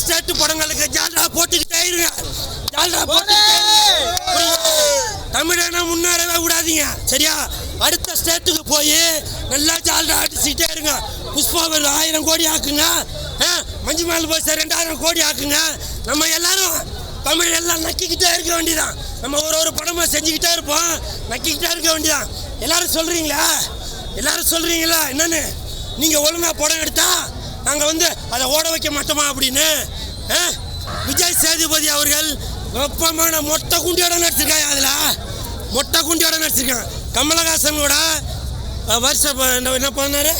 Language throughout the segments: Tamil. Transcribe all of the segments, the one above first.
ஸ்டேட் படங்களுக்கு ஜால்ரா போட்டுக்கிட்டே இருங்க. ஜால்ரா. புரியுதா? தமிழனை முன்னேறவே விடாதீங்க. சரியா? அடுத்த ஸ்டேட்டுக்கு போய் நல்லா ஜால்ரா அடிச்சுக்கிட்டே இருங்க. புஷ்பா ஒரு ஆயிரம் கோடி ஆக்குங்க. மஞ்சு மேல் போய் ரெண்டாயிரம் கோடி ஆக்குங்க. நம்ம எல்லாரும் தமிழ் எல்லாம் நக்கிக்கிட்டே இருக்க வேண்டியதான் நம்ம ஒரு ஒரு படமா செஞ்சுக்கிட்டே இருப்போம். நக்கிக்கிட்டே இருக்க வேண்டியதான் எல்லாரும் சொல்றீங்களா? எல்லாரும் சொல்றீங்களா? என்னன்னு? நீங்க ஒழுங்கா படம் எடுத்தா நாங்கள் வந்து அதை ஓட வைக்க மாட்டோமா அப்படின்னு விஜய் சேதுபதி அவர்கள் வெப்பமான மொட்டை குண்டியோட நடிச்சிருக்காங்க அதில். மொட்டை குண்டியோட நடிச்சிருக்காங்க கமலஹாசன் கூட வருஷம் என்ன பண்ணார்? பண்ணாரு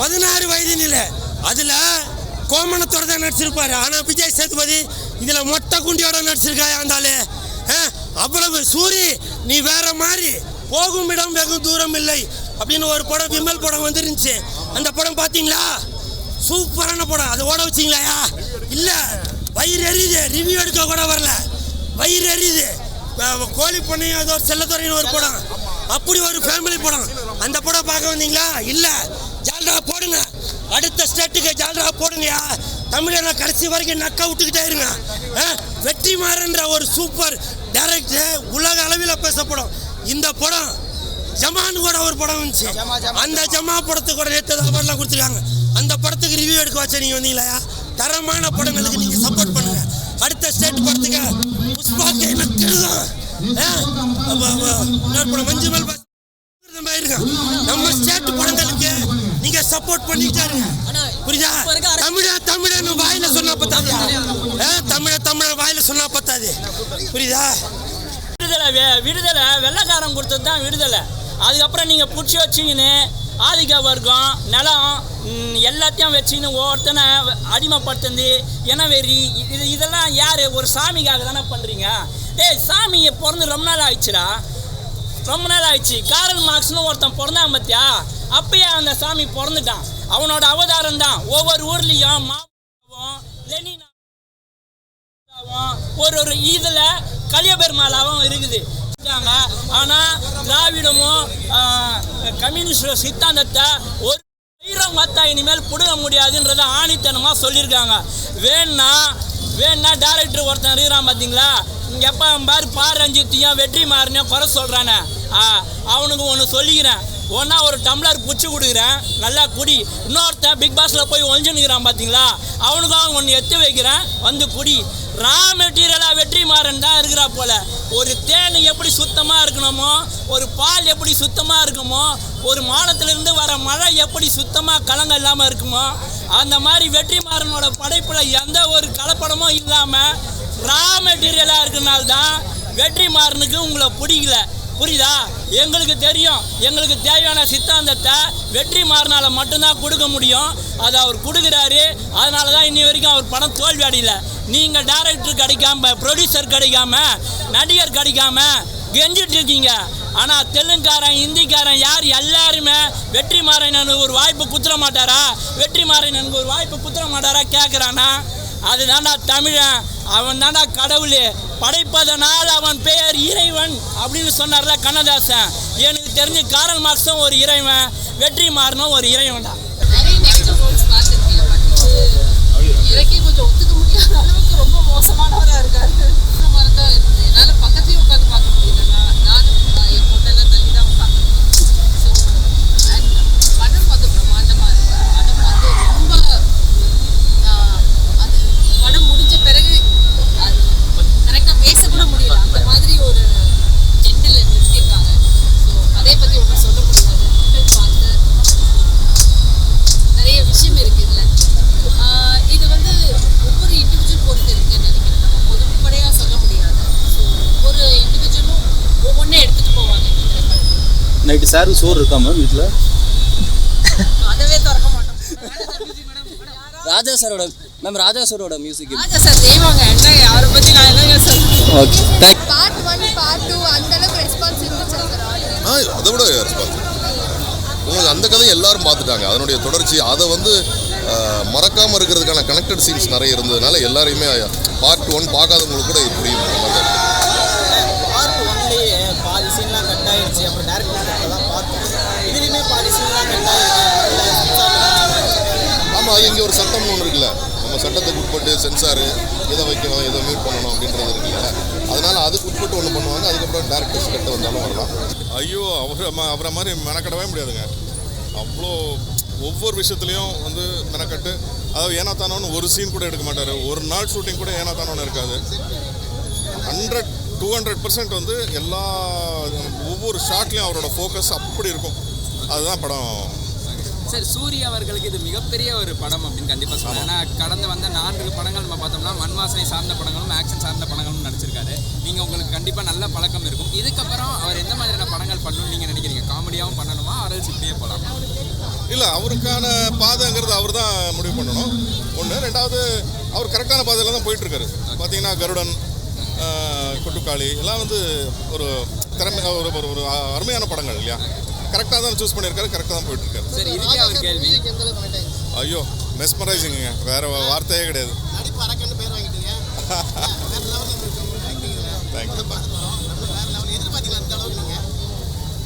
பதினாறு வயது நிலை அதில் கோமணத்தோட தான் நடிச்சிருப்பார். ஆனால் விஜய் சேதுபதி இதில் மொட்டை குண்டியோட நடிச்சிருக்காயா இருந்தாலே அவ்வளவு. சூரி நீ வேற மாதிரி போகும் இடம் வெகு தூரம் இல்லை. அப்படின்னு ஒரு படம் விமல் படம் வந்துருந்துச்சு. அந்த படம் பார்த்தீங்களா சூப்பரான படம். அதை ஓட வச்சிங்களாயா? இல்லை வயிறு எரியுது. ரிவ்யூ எடுக்க கூட வரல. வயிறு எரியுது. கோழி பண்ணையும் ஏதோ செல்லத்துறையின் ஒரு படம். அப்படி ஒரு ஃபேமிலி படம். அந்த படம் பார்க்க வந்தீங்களா? இல்லை. ஜால்ரா போடுங்க. அடுத்த ஸ்டேட்டுக்கு ஜால்ரா போடுங்கயா. தமிழனை கடைசி வரைக்கும் நக்க விட்டுக்கிட்டே இருங்க. வெற்றிமாறன்ற ஒரு சூப்பர் டேரக்டர் உலக அளவில் பேசப்படும். இந்த படம் ஜமான் கூட ஒரு படம் வந்துச்சு. அந்த ஜமா படத்துக்கு கூட நேற்று அவார்ட்லாம் கொடுத்துருக்காங்க. அந்த படத்துக்கு ரிவ்யூ எடுக்க வச்ச நீங்க வந்தீங்களா? தரமான படங்களுக்கு நீங்க சப்போர்ட் பண்ணுங்க. அடுத்த ஸ்டேட் படத்துக்கு புஷ்பாக்கு என்ன கெடுதான் ஆ? அப்ப- அப்ப இன்னொரு படம் மஞ்சு மேல் பாஸ். இந்த மாதிரி இருக்கான். நம்ம ஸ்டேட் படங்களுக்கு நீங்க சப்போர்ட் பண்ணிட்டே புரியுதா? தமிழ தமிழன் வாயில சொன்னா பத்தாது. தமிழ தமிழ வாயில சொன்னா பத்தாது. புரியுதா? விடுதலை விடுதலை வெள்ளைக்காரன் கொடுத்தது தான் விடுதலை. அதுக்கப்புறம் நீங்கள் பிடிச்சி வச்சிங்கன்னு ஆதிக்க வர்க்கம் நிலம் எல்லாத்தையும் வச்சுக்கின்னு ஒவ்வொருத்தனை அடிமைப்படுத்துந்து இனவெறி இது இதெல்லாம் யார்? ஒரு சாமிக்காக தானே பண்ணுறீங்க டேய் சாமியை பிறந்து ரொம்ப நாள் ஆயிடுச்சுடா. ரொம்ப நாள் ஆயிடுச்சு. காரல் மார்க்ஸ்னு ஒருத்தன் பிறந்தான் பார்த்தியா அப்பயே அந்த சாமி பிறந்துட்டான். அவனோட அவதாரம் தான். ஒவ்வொரு ஊர்லேயும் மாவும் ஒரு ஒரு இதில் கலியபெருமாளாவும் இருக்குது. ஆனா திராவிடமும் கம்யூனிஸ்ட சித்தாந்தத்தை ஒரு வீரம் மத்தா இனிமேல் பிடுங்க முடியாதுன்றத ஆணித்தனமாக சொல்லியிருக்காங்க. வேணா வேணா டேரக்டர் ஒருத்தன் இருக்கிறான் பார்த்தீங்களா? இங்கே எப்போ பாரு பார் ரஞ்சித்தையும் வெற்றி மாறினே குறை சொல்கிறானே அவனுக்கு ஒன்று சொல்லிக்கிறேன். ஒன்றா ஒரு டம்ளர் குச்சி கொடுக்குறேன். நல்லா குடி. இன்னொருத்தன் பிக் பாஸில் போய் ஒழிஞ்சுன்னுக்கிறான் பார்த்தீங்களா அவனுக்காக ஒன்று எத்து வைக்கிறேன். வந்து குடி. ரா மெட்டீரியலாக வெற்றி மாறன் தான் இருக்கிறா போல. ஒரு தேன் எப்படி சுத்தமாக இருக்கணுமோ ஒரு பால் எப்படி சுத்தமாக இருக்குமோ ஒரு மாடத்துலேருந்து வர மழை எப்படி சுத்தமாக கலங்க இல்லாமல் இருக்குமோ அந்த மாதிரி வெற்றி மாறனோட படைப்பில் எந்த ஒரு கலப்படமும் இல்லாமல் ரா மெட்டீரியலாக இருக்கனால தான் வெற்றி மாறனுக்கு உங்களை பிடிக்கல. புரியுதா? எங்களுக்கு தெரியும். எங்களுக்கு தேவையான சித்தாந்தத்தை வெற்றி மாறினால மட்டும்தான் கொடுக்க முடியும். அதை அவர் கொடுக்குறாரு. அதனால தான் இன்னி வரைக்கும் அவர் படம் தோல்வி அடையில. நீங்கள் டேரக்டர் கிடைக்காம ப்ரொடியூசர் கிடைக்காம நடிகர் கிடைக்காம கெஞ்சிட்டு இருக்கீங்க. ஆனால் தெலுங்காரன் ஹிந்திக்காரன் யார் எல்லாருமே வெற்றி மாறனுக்கு ஒரு வாய்ப்பு குத்துற மாட்டாரா? வெற்றி மாறனுக்கு ஒரு வாய்ப்பு குத்துற மாட்டாரா? கேட்குறானா நான் தமிழன். அவன் தான்டா கடவுள். படைப்பதனால் அவன் பெயர் இறைவன் அப்படின்னு சொன்னார்ல கண்ணதாசன். எனக்கு தெரிஞ்சு காரல் மார்க்ஸும் ஒரு இறைவன் வெற்றி மாறனும் ஒரு இறைவன் தான் ரொம்ப மோசமானவராக இருக்காரு இந்த மாதிரி தான் இருக்குது என்னால் பக்கத்துலேயே உட்காந்து பார்க்க முடியல நான் நானும் அஹ், என் பொண்ணெல்லாம் தள்ளி தான் உட்காந்து ஸோ அண்ட் படம் வந்து பிரம்மாண்டமாக இருக்கு படம் வந்து ரொம்ப அஹ், அது படம் முடிஞ்ச பிறகு அது கரெக்டாக பேச கூட முடியல அந்த மாதிரி ஒரு ஜெண்டில் நிறுத்தியிருக்காங்க ஸோ அதை பற்றி ஒன்றும் சொல்ல முடியாது மக்கள் பார்த்து நிறைய விஷயம் இருக்கு இதுல ஆஹ் இது வந்து ஒவ்வொரு இண்டிவிஜுவல் பொறுத்து இருக்குன்னு நினைக்கிறேன் நம்ம பொதுப்படையா சொல்ல முடியாது ஸோ ஒவ்வொரு இண்டிவிஜுவலும் ஒவ்வொன்றே எடுத்துட்டு போவாங்க இந்த திரைப்படத்தில் நைட்டு சாருக்கு சோறு இருக்கா மேம் வீட்டில் அதவே திறக்க மாட்டோம். ராஜா சாரோட மேம் ராஜா சாரோட மியூசிக் ராஜா சார் செய்வாங்க அவரை நான் okay thank part one part two அந்த அளவுக்கு ரெஸ்பான்ஸ் இருந்துச்சு சார்? ஆ அதை விட ரெஸ்பான்ஸ் உங்களுக்கு அந்த கதையை எல்லாரும் பார்த்துட்டாங்க. அதனுடைய தொடர்ச்சி அதை வந்து மறக்காமல் இருக்கிறதுக்கான கனெக்டட் சீன்ஸ் நிறைய இருந்ததுனால எல்லாரையுமே பார்ட் ஒன் பார்க்காதவங்களுக்கு கூட புரியும். பாதி சீன்லாம் கட் ஆயிடுச்சு. அப்புறம் டேரக்டர் ஆனால் இங்கே ஒரு சட்டம்னு ஒன்று இருக்குல்ல. நம்ம சட்டத்துக்கு உட்பட்டு சென்சாரு இதை வைக்கணும் இதை மியூட் பண்ணணும் அப்படின்றது இருக்குல்ல. அதனால அதுக்கு உட்பட்டு ஒன்று பண்ணுவாங்க. அதுக்கப்புறம் டேரக்டர்ஸ் கிட்ட வந்தாலும் வரலாம். ஐயோ அவரை ம- அவரை மாதிரி மெனக்கடவே முடியாதுங்க. அவ்வளோ ஒவ்வொரு விஷயத்துலையும் வந்து மெனக்கட்டு. அதாவது ஏனா தானோன்னு ஒரு சீன் கூட எடுக்க மாட்டார். ஒரு நாள் ஷூட்டிங் கூட ஏனா தானோன்னு இருக்காது. ஹண்ட்ரட் டூ ஹண்ட்ரட் பர்சன்ட் வந்து எல்லா ஒவ்வொரு ஷாட்லேயும் அவரோட ஃபோக்கஸ் அப்படி இருக்கும். அதுதான் படம். சார் சூர்யா அவர்களுக்கு இது மிகப்பெரிய ஒரு படம் அப்படின்னு கண்டிப்பாக சொல்லலாம் ஏன்னா கடந்து வந்த நான்கு படங்கள் நம்ம பார்த்தோம்னா மண் வாசனை சார்ந்த படங்களும் ஆக்ஷன் சார்ந்த படங்களும் நடிச்சிருக்காரு. நீங்கள் உங்களுக்கு கண்டிப்பாக நல்ல பழக்கம் இருக்கும். இதுக்கப்புறம் அவர் எந்த மாதிரியான படங்கள் பண்ணணும்னு நீங்கள் நினைக்கிறீங்க? காமெடியாகவும் பண்ணணுமா அரல்ஸ் இப்படியே போகலாம் இல்லை அவருக்கான பாதைங்கிறது அவர் தான் முடிவு பண்ணணும். ஒன்று ரெண்டாவது அவர் கரெக்டான பாதையில் தான் போயிட்டுருக்காரு. பார்த்தீங்கன்னா கருடன் கொட்டுக்காளி எல்லாம் வந்து ஒரு திறமை ஒரு ஒரு ஒரு அருமையான படங்கள் இல்லையா? கரெக்டாக தான் சூஸ் பண்ணியிருக்காரு கரெக்டாக தான் போயிட்டுருக்காரு. சரி இதுக்கே அவர் கேள்வி? ஐயோ மெஸ்மரைசிங்க வேற வார்த்தையே கிடையாது.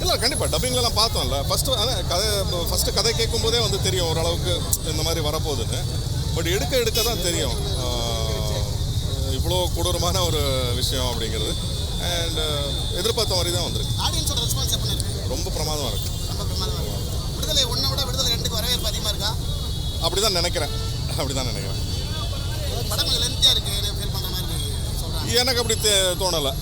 இல்லை கண்டிப்பாக டப்பிங்லலாம் பார்த்தோம்ல. ஃபஸ்ட்டு அதான் கதை ஃபஸ்ட்டு கதை கேட்கும்போதே வந்து தெரியும் ஓரளவுக்கு இந்த மாதிரி வரப்போகுதுன்னு. பட் எடுக்க எடுக்க தான் தெரியும். இவ்வளோ கொடூரமான ஒரு விஷயம் அப்படிங்கிறது. அண்ட் எதிர்பார்த்த மாதிரி தான் வந்திருக்கு. ஆடியன்ஸோட ரெஸ்பான்ஸ் எப்படி இருக்கு? ரொம்ப பிரமாதமாக இருக்குது ரொம்ப பிரமாதமாக இருக்கு. விடுதலை ஒன்றை விட விடுதலை ரெண்டுக்கு வரவேற்பு அதிகமாக இருக்கா? அப்படி தான் நினைக்கிறேன். அப்படி தான் நினைக்கிறேன். படம் லென்த்தியாக இருக்குது ஃபீல் பண்ணுற மாதிரி சொல்கிறாங்க எனக்கு அப்படி தோணலை.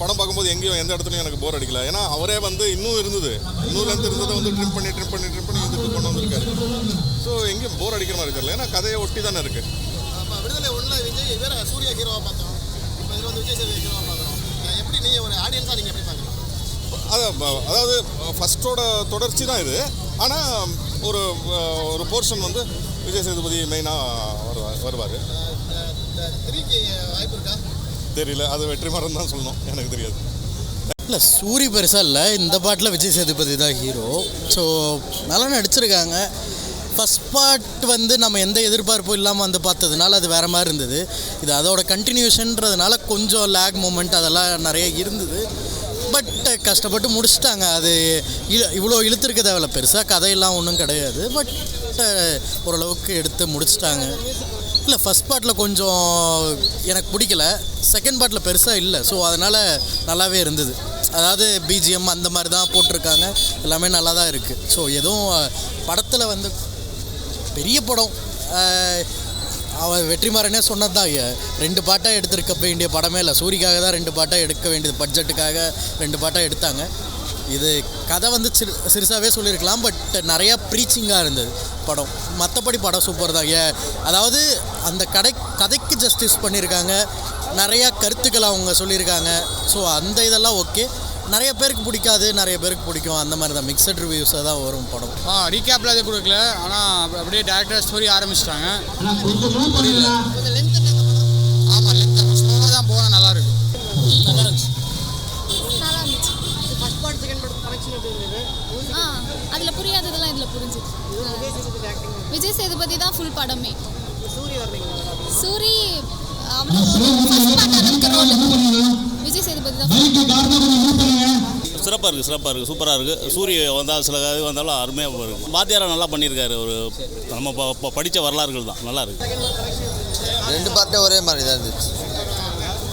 படம் பார்க்கும்போது எங்கேயும் எந்த இடத்துலையும் எனக்கு போர் அடிக்கல. ஏன்னா அவரே வந்து இன்னும் இருந்தது. இன்னும் லென்த் இருந்ததை வந்து ட்ரிம் பண்ணி ட்ரிம் பண்ணி ட்ரிம் பண்ணி இதுக்கு கொண்டு வந்திருக்காரு. ஸோ எங்கேயும் போர் அடிக்கிற மாதிரி தெரியல. ஏன்னா கதையை ஒட்டி தானே இருக்குது விடுதலை ஒன்றில் விஜய் வேற சூர்யா ஹீரோவாக பார்த்தோம். இப்போ இதில் வந்து விஜய் சேதுபதி ஹீரோவாக எப்படி நீங்கள் ஒரு ஆடியன்ஸாக நீங்கள் எப்படி பார்க்குறீங்க? அதாவது ஃபஸ்ட்டோட தொடர்ச்சி தான் இது. ஆனால் ஒரு ஒரு போர்ஷன் வந்து விஜய் சேதுபதி மெயினாக வருவார். வருவார் த்ரீக்கு வாய்ப்பு இருக்கா? தெரியல அது வெற்றிமாறன் தான் சொல்லணும். எனக்கு தெரியாது. இல்லை சூரி பெருசாக இல்லை. இந்த பாட்டில் விஜய் சேதுபதி தான் ஹீரோ ஸோ நல்லா நடிச்சிருக்காங்க. ஃபஸ்ட் பார்ட் வந்து நம்ம எந்த எதிர்பார்ப்பும் இல்லாமல் வந்து பார்த்ததுனால அது வேறு மாதிரி இருந்தது. இது அதோட கண்டினியூஷன்றதுனால கொஞ்சம் லேக் மூமெண்ட் அதெல்லாம் நிறைய இருந்தது. பட் கஷ்டப்பட்டு முடிச்சிட்டாங்க. அது இவ்வளோ இழுத்துருக்க தேவையில்ல. பெருசாக கதையெல்லாம் ஒன்றும் கிடையாது. பட் ஓரளவுக்கு எடுத்து முடிச்சிட்டாங்க. இல்லை ஃபஸ்ட் பார்ட்டில் கொஞ்சம் எனக்கு பிடிக்கல. செகண்ட் பார்ட்டில் பெருசாக இல்லை. ஸோ அதனால் நல்லாவே இருந்தது. அதாவது பிஜிஎம் அந்த மாதிரி தான் போட்டிருக்காங்க. எல்லாமே நல்லா தான் இருக்குது ஸோ எதுவும் படத்தில் வந்து பெரிய படம். அவன் வெற்றிமாறனே சொன்னது தான் ரெண்டு பாட்டாக எடுத்திருக்க வேண்டிய படமே இல்லை. சூரிக்காக தான் ரெண்டு பாட்டாக எடுக்க வேண்டியது பட்ஜெட்டுக்காக ரெண்டு பாட்டாக எடுத்தாங்க. இது கதை வந்து சிறு சிறுசாகவே சொல்லியிருக்கலாம் பட் நிறையா ப்ரீச்சிங்காக இருந்தது படம். மற்றபடி படம் சூப்பர் தான். ஏ அதாவது அந்த கடை கதைக்கு ஜஸ்டிஸ் பண்ணியிருக்காங்க. நிறையா கருத்துக்கள் அவங்க சொல்லியிருக்காங்க. ஸோ அந்த இதெல்லாம் ஓகே நிறைய பேருக்கு பிடிக்காது நிறைய பேருக்கு பிடிக்கும். அந்த மாதிரி தான். மிக்சட் ரிவ்யூஸாக தான் வரும் படம். ஆ ரீகேப்பில் அது கொடுக்கல. ஆனால் அப்படியே டேரக்டர் ஸ்டோரி ஆரம்பிச்சிட்டாங்க. கொஞ்சம் லென்த் ஆமாம் லென்த் ஸ்லோவாக தான் போனால் நல்லா இருக்கும். நல்லா இருந்துச்சு. First part second part connection எப்படி இருந்தது? ஆ அதில் புரியாததெல்லாம் இதில் புரிஞ்சுது விஜய் சேதுபதி தான் ஃபுல் படமே. சூரி சிறப்பாக இருக்குது சிறப்பாக இருக்குது சூப்பராக இருக்குது சூரிய வந்தால் சில இது வந்தாலும் அருமையாக இருக்கும் வாத்தியாரா நல்லா பண்ணியிருக்காரு ஒரு நம்ம ப- படித்த வரலாறுகள் தான். நல்லா இருக்குது ரெண்டு பார்ட்டே ஒரே மாதிரி தான் இருந்துச்சு.